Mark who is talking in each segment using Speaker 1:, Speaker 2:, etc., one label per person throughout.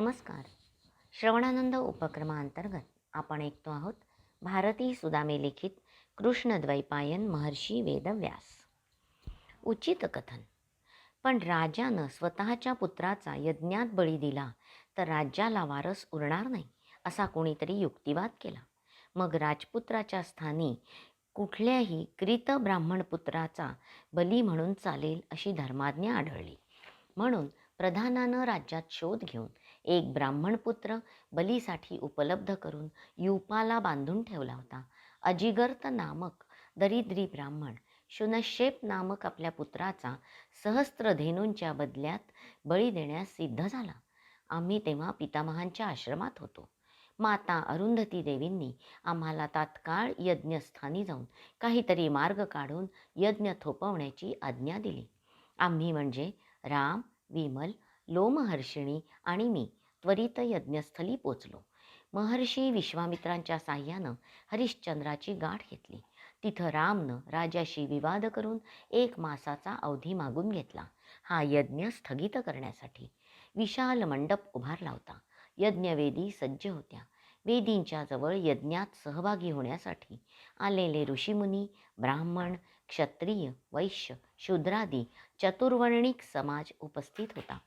Speaker 1: नमस्कार. श्रवणानंद उपक्रमांतर्गत आपण ऐकतो आहोत भारती सुदामे लिखित कृष्णद्वैपायन महर्षी वेदव्यास. उचित कथन. पण राजानं स्वतःच्या पुत्राचा यज्ञात बळी दिला तर राज्याला वारस उरणार नाही असा कोणीतरी युक्तिवाद केला. मग राजपुत्राच्या स्थानी कुठल्याही क्रीत ब्राह्मण पुत्राचा बली म्हणून चालेल अशी धर्माज्ञा आढळली. म्हणून प्रधानानं राज्यात शोध घेऊन एक ब्राह्मणपुत्र बलीसाठी उपलब्ध करून युपाला बांधून ठेवला होता. अजिगर्त नामक दरिद्री ब्राह्मण शुनशेप नामक आपल्या पुत्राचा सहस्त्रधेनूंच्या बदल्यात बळी देण्यास सिद्ध झाला. आम्ही तेव्हा पितामहांच्या आश्रमात होतो. माता अरुंधती देवींनी आम्हाला तात्काळ यज्ञस्थानी जाऊन काहीतरी मार्ग काढून यज्ञ थोपवण्याची आज्ञा दिली. आम्ही म्हणजे राम विमल लोमहर्षिणी आणि मी त्वरित यज्ञस्थली पोचलो. महर्षी विश्वामित्रांच्या साह्यानं हरिश्चंद्राची गाठ घेतली. तिथं रामनं राजाशी विवाद करून एक मासाचा अवधी मागून घेतला. हा यज्ञ स्थगित करण्यासाठी विशाल मंडप उभारला होता यज्ञवेदी सज्ज होत्या. वेदींच्या जवळ यज्ञात सहभागी होण्यासाठी आलेले ऋषीमुनी ब्राह्मण क्षत्रिय वैश्य शूद्रादी चतुर्वर्णिक समाज उपस्थित होता.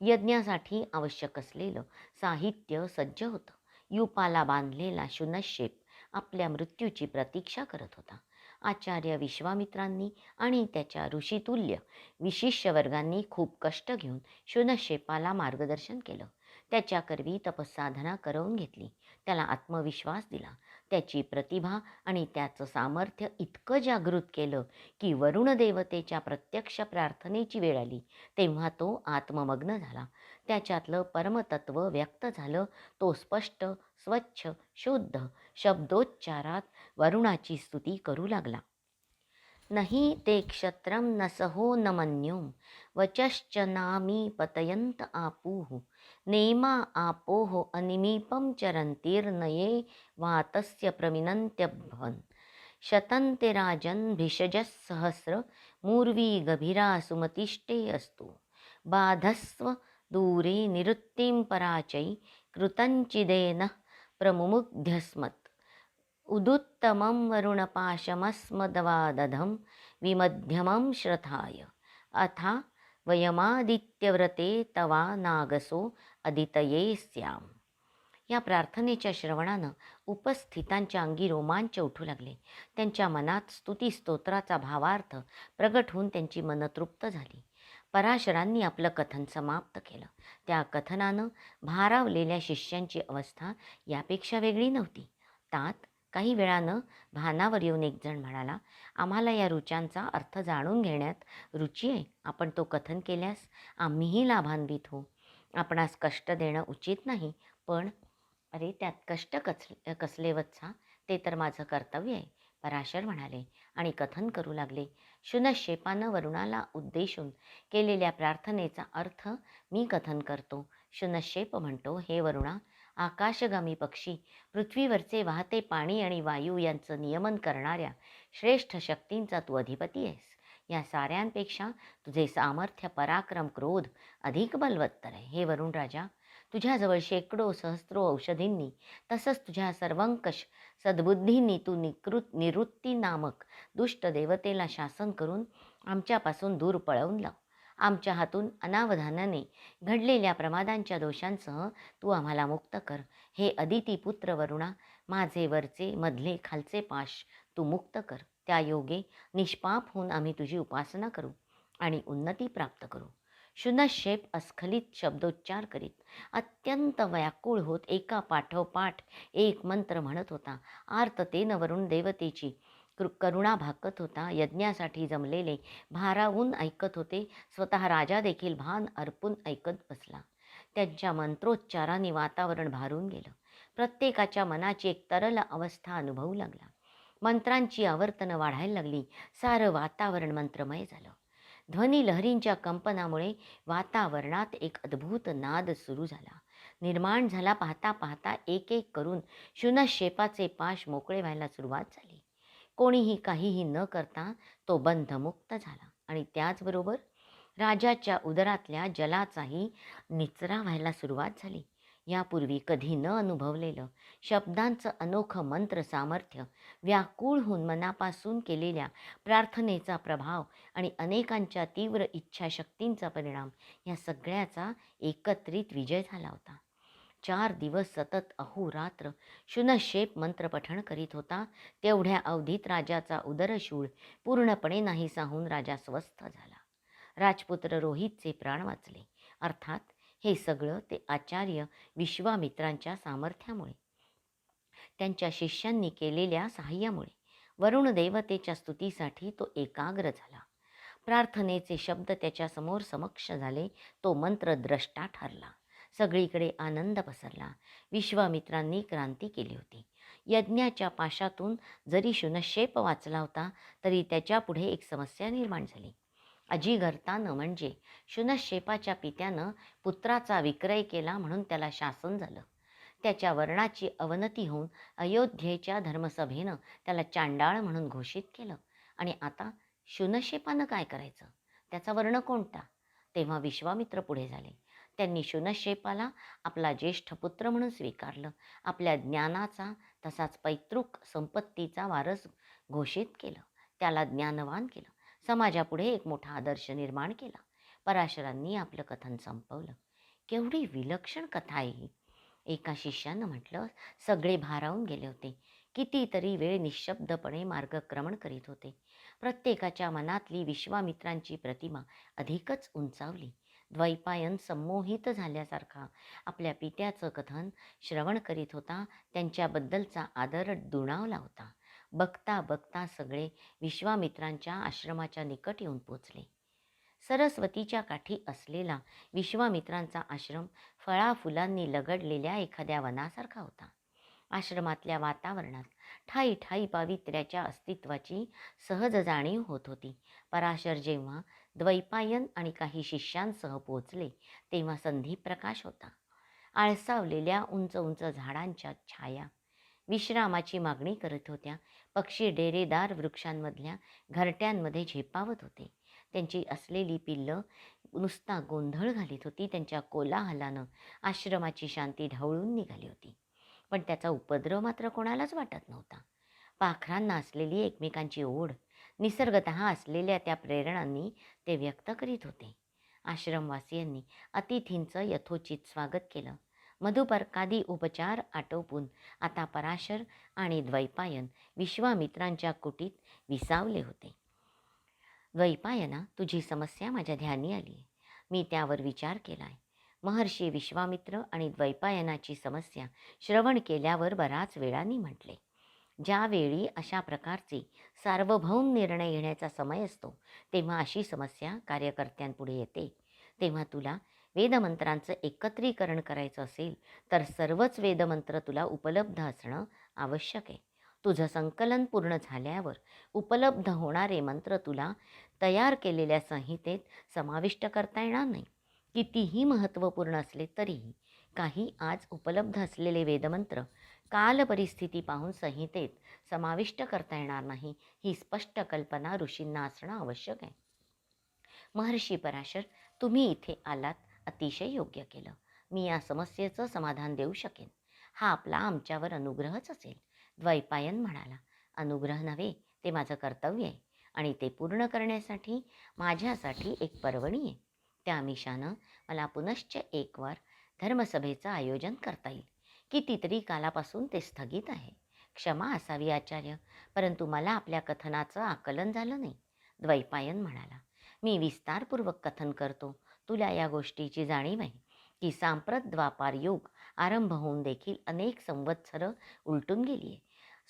Speaker 1: यज्ञासाठी आवश्यक असलेलं साहित्य सज्ज होतं. युपाला बांधलेला शुनशेप आपल्या मृत्यूची प्रतीक्षा करत होता. आचार्य विश्वामित्रांनी आणि त्याच्या ऋषितुल्य विशिष्य वर्गांनी खूप कष्ट घेऊन शुनशेपाला मार्गदर्शन केलं. त्याच्याकरवी तपसाधना करवून घेतली. त्याला आत्मविश्वास दिला. त्याची प्रतिभा आणि त्याचं सामर्थ्य इतकं जागृत केलं की वरुण देवतेच्या प्रत्यक्ष प्रार्थनेची वेळ आली. तेव्हा तो आत्ममग्न झाला. त्याच्यातलं परमतत्व व्यक्त झालं. तो स्पष्ट स्वच्छ शुद्ध शब्दोच्चारात वरुणाची स्तुती करू लागला. नहि ते क्षत्रं न सहो न मन्युं वचश्च नामी पतयन्त आपुः। नेमा आपोः अनिमीपं चरन्तीर्नये वातस्य प्रमिनन्त्यभवन्। शतन्ते राजन् भिषजः सहस्र मूर्वी गभीरा सुमतिष्ठे अस्तु। बाधस्व दूरे निरुत्तिं पराचै कृतञ्चिदेनः प्रमुमुग्ध्यस्मत् उदुत्तमं वरुणपाशमस्मदवादधं विमध्यमं श्रथाय अथा वयमादित्यव्रते तवा नागसो अदितये स्याम। या प्रार्थनेच्या श्रवणानं उपस्थितांच्या अंगी रोमांच उठू लागले. त्यांच्या मनात स्तुती स्तोत्राचा भावार्थ प्रगट होऊन त्यांची मनं तृप्त झाली. पराशरांनी आपलं कथन समाप्त केलं. त्या कथनानं भारावलेल्या शिष्यांची अवस्था यापेक्षा वेगळी नव्हती. तात काही वेळानं भानावर येऊन एक जण म्हणाला आम्हाला या रुचांचा अर्थ जाणून घेण्यात रुची आहे. आपण तो कथन केल्यास आम्हीही लाभान्वित होऊ. आपणास कष्ट देणं उचित नाही पण अरे त्यात कष्ट कचले कसले वत्सा? ते तर माझं कर्तव्य आहे पराशर म्हणाले आणि कथन करू लागले. शुनशेपानं वरुणाला उद्देशून केलेल्या प्रार्थनेचा अर्थ मी कथन करतो. शुनशेप म्हणतो हे वरुणा आकाशगामी पक्षी पृथ्वीवरचे वाहते पाणी आणि वायू यांचं नियमन करणाऱ्या श्रेष्ठ शक्तींचा तू अधिपती आहेस. या साऱ्यांपेक्षा तुझे सामर्थ्य पराक्रम क्रोध अधिक बलवत्तर आहे. हे वरुण राजा तुझ्याजवळ शेकडो सहस्रो औषधींनी तसंच तुझ्या सर्वंकष सद्बुद्धींनी तू निकृत निवृत्ती नामक दुष्ट देवतेला शासन करून आमच्यापासून दूर पळवून लाव. आमच्या हातून अनावधानाने घडलेल्या प्रमादांच्या दोषांसह तू आम्हाला मुक्त कर. हे अदिती पुत्र वरुणा माझे वरचे मधले खालचे पाश तू मुक्त कर. त्या योगे निष्पाप होऊन आम्ही तुझी उपासना करू आणि उन्नती प्राप्त करू. शुनशेप अस्खलित शब्दोच्चार करीत अत्यंत व्याकुळ होत एका पाठोपाठ एक मंत्र म्हणत होता. आर्ततेन वरुण देवतेची कृ करुणा भाकत होता. यज्ञासाठी जमलेले भारावून ऐकत होते. स्वतः राजा देखील भान अर्पून ऐकत बसला. त्यांच्या मंत्रोच्चाराने वातावरण भारून गेलं. प्रत्येकाच्या मनाची एक तरल अवस्था अनुभवू लागला. मंत्रांची आवर्तनं वाढायला लागली. सारं वातावरण मंत्रमय झालं. ध्वनी लहरींच्या कंपनामुळे वातावरणात एक अद्भुत नाद सुरू झाला. निर्माण झाला पाहता पाहता एक एक करून शुनशेपाचे पाश मोकळे व्हायला सुरुवात झाली. कोणीही काहीही न करता तो बंधमुक्त झाला आणि त्याचबरोबर राजाच्या उदरातल्या जलाचाही निचरा व्हायला सुरुवात झाली. यापूर्वी कधी न अनुभवलेलं शब्दांचं अनोखं मंत्र सामर्थ्य व्याकुळ होऊन मनापासून केलेल्या प्रार्थनेचा प्रभाव आणि अनेकांच्या तीव्र इच्छाशक्तींचा परिणाम या सगळ्याचा एकत्रित विजय झाला होता. चार दिवस सतत अहोरात्र शुनशेप मंत्रपठण करीत होता. तेवढ्या अवधीत राजाचा उदरशूळ पूर्णपणे नाहीसा होऊन राजा स्वस्थ झाला. राजपुत्र रोहितचे प्राण वाचले. अर्थात हे सगळं ते आचार्य विश्वामित्रांच्या सामर्थ्यामुळे. त्यांच्या शिष्यांनी केलेल्या सहाय्यामुळे. वरुण देवतेच्या स्तुतीसाठी तो एकाग्र झाला. प्रार्थनेचे शब्द त्याच्यासमोर समक्ष झाले. तो मंत्र द्रष्टा ठरला. सगळीकडे आनंद पसरला. विश्वामित्रांनी क्रांती केली होती. यज्ञाच्या पाशातून जरी शुनशेप वाचला होता तरी त्याच्यापुढे एक समस्या निर्माण झाली. अजिगर्तानं म्हणजे शुनशेपाच्या पित्यानं पुत्राचा विक्रय केला म्हणून त्याला शासन झालं. त्याच्या वर्णाची अवनती होऊन अयोध्येच्या धर्मसभेनं त्याला चांडाळ म्हणून घोषित केलं. आणि आता शुनशेपानं काय करायचं? त्याचा वर्ण कोणता? तेव्हा विश्वामित्र पुढे झाले. त्यांनी शूनशेपाला आपला ज्येष्ठ पुत्र म्हणून स्वीकारलं. आपल्या ज्ञानाचा तसाच पैतृक संपत्तीचा वारस घोषित केलं. त्याला ज्ञानवान केलं. समाजापुढे एक मोठा आदर्श निर्माण केला. पराशरांनी आपलं कथन संपवलं. केवढी विलक्षण कथा आहे ही. एका शिष्यानं म्हटलं सगळे भारावून गेले होते. कितीतरी वेळ निशब्दपणे मार्गक्रमण करीत होते. प्रत्येकाच्या मनातली विश्वामित्रांची प्रतिमा अधिकच उंचावली. द्वैपायन संमोहित झाल्यासारखा आपल्या पित्याचं कथन श्रवण करीत होता. त्यांच्याबद्दलचा आदर दुणावला होता. बघता बघता सगळे विश्वामित्रांच्या आश्रमाच्या निकट येऊन पोचले. सरस्वतीच्या काठी असलेला विश्वामित्रांचा आश्रम फळाफुलांनी लगडलेल्या एखाद्या वनासारखा होता. आश्रमातल्या वातावरणात ठाई ठाई पावित्र्याच्या अस्तित्वाची सहज जाणीव होत होती. पराशर जेव्हा द्वैपायन आणि काही शिष्यांसह पोचले तेव्हा संधी प्रकाश होता. आळसावलेल्या उंच उंच झाडांच्या छाया. विश्रामाची मागणी करत होत्या. पक्षी डेरेदार वृक्षांमधल्या घरट्यांमध्ये झेपावत होते. त्यांची असलेली पिल्लं नुसता गोंधळ घालीत होती. त्यांच्या कोलाहलानं आश्रमाची शांती ढवळून निघाली होती. पण त्याचा उपद्रव मात्र कोणालाच वाटत नव्हता. पाखरांना असलेली एकमेकांची ओढ निसर्गत असलेल्या त्या प्रेरणांनी ते व्यक्त करीत होते. आश्रमवासियांनी अतिथींचं यथोचित स्वागत केलं. मधुपर्कादी उपचार आटोपून आता पराशर आणि द्वैपायन विश्वामित्रांच्या कुटीत विसावले होते. द्वैपायना तुझी समस्या माझ्या ध्यानी आली. मी त्यावर विचार केला आहे महर्षी विश्वामित्र आणि द्वैपायनाची समस्या श्रवण केल्यावर बराच वेळाने म्हटले. ज्यावेळी अशा प्रकारचे सार्वभौम निर्णय घेण्याचा समय असतो तेव्हा अशी समस्या कार्यकर्त्यांपुढे येते. तेव्हा तुला वेदमंत्रांचं एकत्रीकरण करायचं असेल तर सर्वच वेदमंत्र तुला उपलब्ध असणं आवश्यक आहे. तुझं संकलन पूर्ण झाल्यावर उपलब्ध होणारे मंत्र तुला तयार केलेल्या संहितेत समाविष्ट करता येणार नाही. कितीही महत्त्वपूर्ण असले तरीही काही आज उपलब्ध असलेले वेदमंत्र काल परिस्थिती पाहून संहितेत समाविष्ट करता येणार नाही ही स्पष्ट कल्पना ऋषींना असणं आवश्यक आहे. महर्षी पराशर तुम्ही इथे आलात अतिशय योग्य केलं. मी या समस्येचं समाधान देऊ शकेन. हा आपला आमच्यावर अनुग्रहच असेल. द्वैपायन म्हणाला अनुग्रह नव्हे ते माझं कर्तव्य आहे आणि ते पूर्ण करण्यासाठी माझ्यासाठी एक पर्वणी आहे. त्या अमिषानं मला पुनश्च एक वार धर्मसभेचं आयोजन करता येईल. कितीतरी कालापासून ते स्थगित आहे. क्षमा असावी आचार्य. परंतु मला आपल्या कथनाचं आकलन झालं नाही. द्वैपायन म्हणाला मी विस्तारपूर्वक कथन करतो. तुला या गोष्टीची जाणीव आहे की सांप्रत द्वापार युग आरंभ होऊन देखील अनेक संवत्सरं उलटून गेली आहे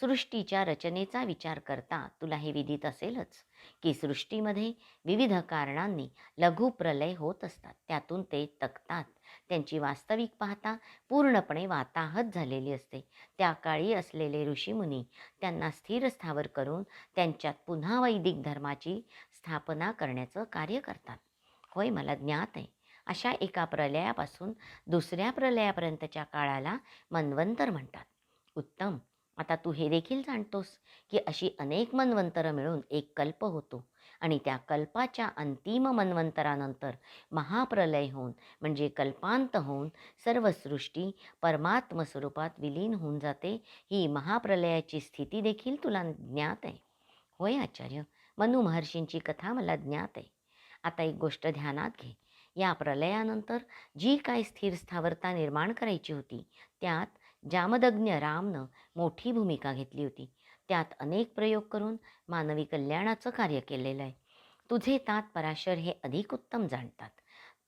Speaker 1: सृष्टीच्या रचनेचा विचार करता तुला हे विदित असेलच की सृष्टीमध्ये विविध कारणांनी लघुप्रलय होत असतात. त्यातून ते तकतात त्यांची वास्तविक पाहता पूर्णपणे वाताहत झालेली असते. त्या काळी असलेले ऋषीमुनी त्यांना स्थिर स्थावर करून त्यांच्यात पुन्हा वैदिक धर्माची स्थापना करण्याचं कार्य करतात. होय मला ज्ञात आहे. अशा एका प्रलयापासून दुसऱ्या प्रलयापर्यंतच्या काळाला मन्वंतर म्हणतात. उत्तम. आता तू हे देखील जाणतोस की अशी अनेक मन्वंतरं मिळून एक कल्प होतो आणि त्या कल्पाच्या अंतिम मन्वंतरानंतर महाप्रलय होऊन म्हणजे कल्पांत होऊन सर्व सृष्टी परमात्म स्वरूपात विलीन होऊन जाते ही महाप्रलयाची स्थिती देखील तुला ज्ञात आहे. होय आचार्य मनु महर्षींची कथा मला ज्ञात आहे. आता एक गोष्ट ध्यानात घे. या प्रलयानंतर जी काय स्थिर स्थावरता निर्माण करायची होती त्यात जामदग्न रामनं मोठी भूमिका घेतली होती. त्यात अनेक प्रयोग करून मानवी कल्याणाचं कार्य केलेलं आहे. तुझे तात पराशर हे अधिक उत्तम जाणतात.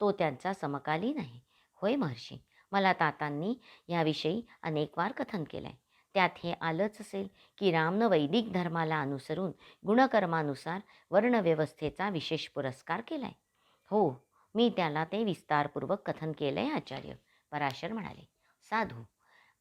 Speaker 1: तो त्यांचा समकालीन आहे. होय महर्षी मला तातांनी याविषयी अनेकवार कथन केलं आहे त्यात हे आलंच असेल की रामनं वैदिक धर्माला अनुसरून गुणकर्मानुसार वर्णव्यवस्थेचा विशेष पुरस्कार केला आहे हो मी त्याला ते विस्तारपूर्वक कथन केलं आहे आचार्य. पराशर म्हणाले साधू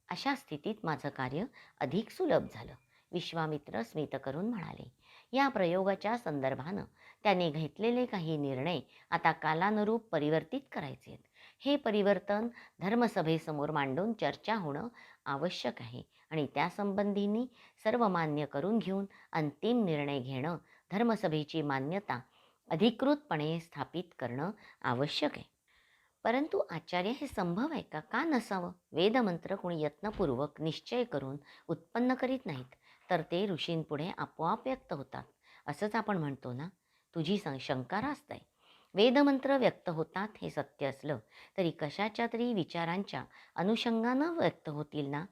Speaker 1: अशा स्थितीत माझं कार्य अधिक सुलभ झालं विश्वामित्र स्मित करून म्हणाले. या प्रयोगाच्या संदर्भानं त्याने घेतलेले काही निर्णय आता कालानुरूप परिवर्तित करायचे आहेत. हे परिवर्तन धर्मसभेसमोर मांडून चर्चा होणं आवश्यक आहे आणि त्यासंबंधींनी सर्व मान्य करून घेऊन अंतिम निर्णय घेणं धर्मसभेची मान्यता अधिकृतपणे स्थापित करणं आवश्यक आहे. परंतु आचार्य हे संभव आहे का? का नसावं? वेदमंत्र कोणी यत्नपूर्वक निश्चय करून उत्पन्न करीत नाहीत तर ते ऋषींपुढे आपोआप व्यक्त होतात असंच आपण म्हणतो ना? तुझी सं शंका रास्त आहे वेदमंत्र व्यक्त होतात हे सत्य असलं तरी कशाच्या तरी विचारांच्या अनुषंगानं व्यक्त होतील ना?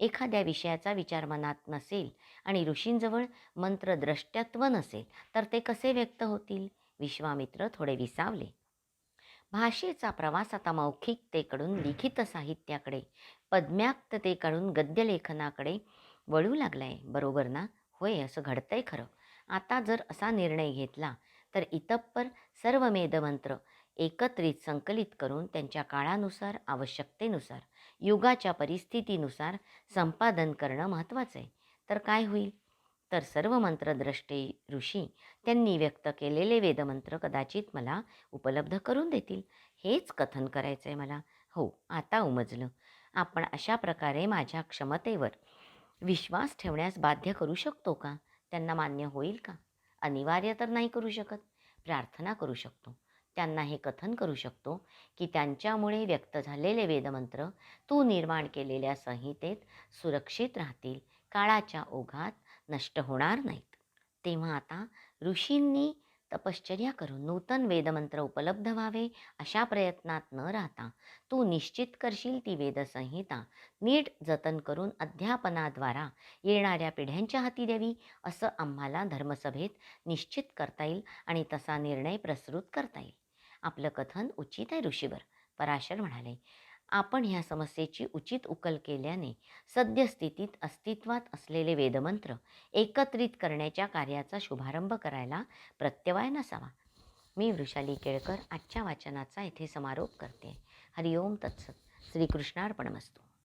Speaker 1: एखाद्या विषयाचा विचार मनात नसेल आणि ऋषींजवळ मंत्रद्रष्ट्यत्व नसेल तर ते कसे व्यक्त होतील? विश्वामित्र थोडे विसावले. भाषेचा प्रवास आता मौखिकतेकडून लिखित साहित्याकडे पद्म्याक्ततेकडून गद्यलेखनाकडे वळू लागला आहे बरोबर ना? होय असं घडतंय खरं. आता जर असा निर्णय घेतला तर इतप्पर सर्व मेदमंत्र एकत्रित संकलित करून त्यांच्या काळानुसार आवश्यकतेनुसार युगाच्या परिस्थितीनुसार संपादन करणं महत्त्वाचं आहे तर काय होईल? तर सर्व मंत्रद्रष्टे ऋषी त्यांनी व्यक्त केलेले वेदमंत्र कदाचित मला उपलब्ध करून देतील. हेच कथन करायचं आहे मला. हो आता उमजलं. आपण अशा प्रकारे माझ्या क्षमतेवर विश्वास ठेवण्यास बाध्य करू शकतो का? त्यांना मान्य होईल का? अनिवार्य तर नाही करू शकत. प्रार्थना करू शकतो. त्यांना हे कथन करू शकतो की त्यांच्यामुळे व्यक्त झालेले वेदमंत्र तू निर्माण केलेल्या संहितेत सुरक्षित राहतील. काळाच्या ओघात नष्ट होणार नाहीत. तेव्हा आता ऋषींनी तपश्चर्या करून नूतन वेदमंत्र उपलब्ध व्हावे अशा प्रयत्नात न राहता तू निश्चित करशील ती वेदसंहिता नीट जतन करून अध्यापनाद्वारा येणाऱ्या पिढ्यांच्या हाती द्यावी असं आम्हाला धर्मसभेत निश्चित करता येईल आणि तसा निर्णय प्रसृत करता येईल. आपलं कथन उचित आहे ऋषीवर. पराशर म्हणाले आपण ह्या समस्येची उचित उकल केल्याने सद्यस्थितीत अस्तित्वात असलेले वेदमंत्र एकत्रित करण्याच्या कार्याचा शुभारंभ करायला प्रत्यवाय नसावा. मी वृषाली केळकर आजच्या वाचनाचा इथे समारोप करते. हरिओम तत्सत. श्रीकृष्णार्पणमस्तू.